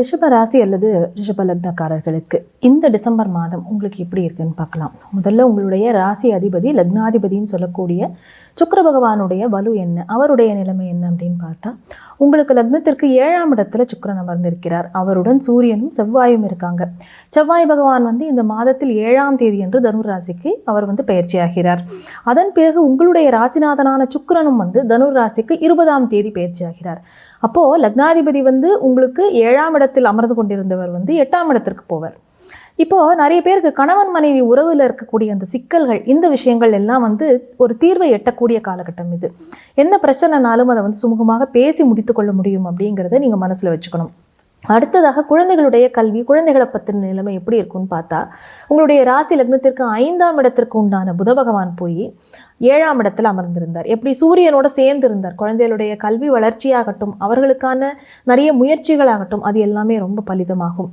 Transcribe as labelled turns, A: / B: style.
A: ரிஷப ராசி அல்லது ரிஷப லக்னக்காரர்களுக்கு. இந்த டிசம்பர் மாதம் உங்களுக்கு எப்படி இருக்குன்னு பார்க்கலாம். முதல்ல உங்களுடைய ராசி அதிபதி லக்னாதிபதின்னு சொல்லக்கூடிய சுக்கர பகவானுடைய வலு என்ன அவருடைய நிலைமை என்ன அப்படின்னு பார்த்தா உங்களுக்கு லக்னத்திற்கு ஏழாம் இடத்துல சுக்கிரன் அமர்ந்திருக்கிறார். அவருடன் சூரியனும் செவ்வாயும் இருக்காங்க. செவ்வாய் பகவான் வந்து இந்த மாதத்தில் ஏழாம் தேதி என்று தனுர் ராசிக்கு அவர் வந்து பயிற்சியாகிறார் அதன் பிறகு உங்களுடைய ராசிநாதனான சுக்கரனும் வந்து தனுர் ராசிக்கு இருபதாம் தேதி பயிற்சியாகிறார் அப்போது லக்னாதிபதி வந்து உங்களுக்கு ஏழாம் இடத்தில் அமர்ந்து கொண்டிருந்தவர் வந்து எட்டாம் இடத்திற்கு போவார். இப்போது நிறைய பேருக்கு கணவன் மனைவி உறவில் இருக்கக்கூடிய அந்த சிக்கல்கள் இந்த விஷயங்கள் எல்லாம் வந்து ஒரு தீர்வை எட்டக்கூடிய காலகட்டம் இது. என்ன பிரச்சனைனாலும் அதை வந்து சுமூகமாக பேசி முடித்துக்கொள்ள முடியும் அப்படிங்கிறத நீங்கள் மனசில் வச்சுக்கணும். அடுத்ததாக குழந்தைகளுடைய கல்வி குழந்தைகளை பற்றின நிலைமை எப்படி இருக்கும்னு பார்த்தா உங்களுடைய ராசி லக்னத்திற்கு ஐந்தாம் இடத்திற்கு உண்டான புத பகவான் போய் ஏழாம் இடத்துல அமர்ந்திருந்தார். எப்படி சூரியனோட சேர்ந்து இருந்தார். குழந்தைகளுடைய கல்வி வளர்ச்சியாகட்டும் அவர்களுக்கான நிறைய முயற்சிகளாகட்டும் அது எல்லாமே ரொம்ப பலிதமாகும்.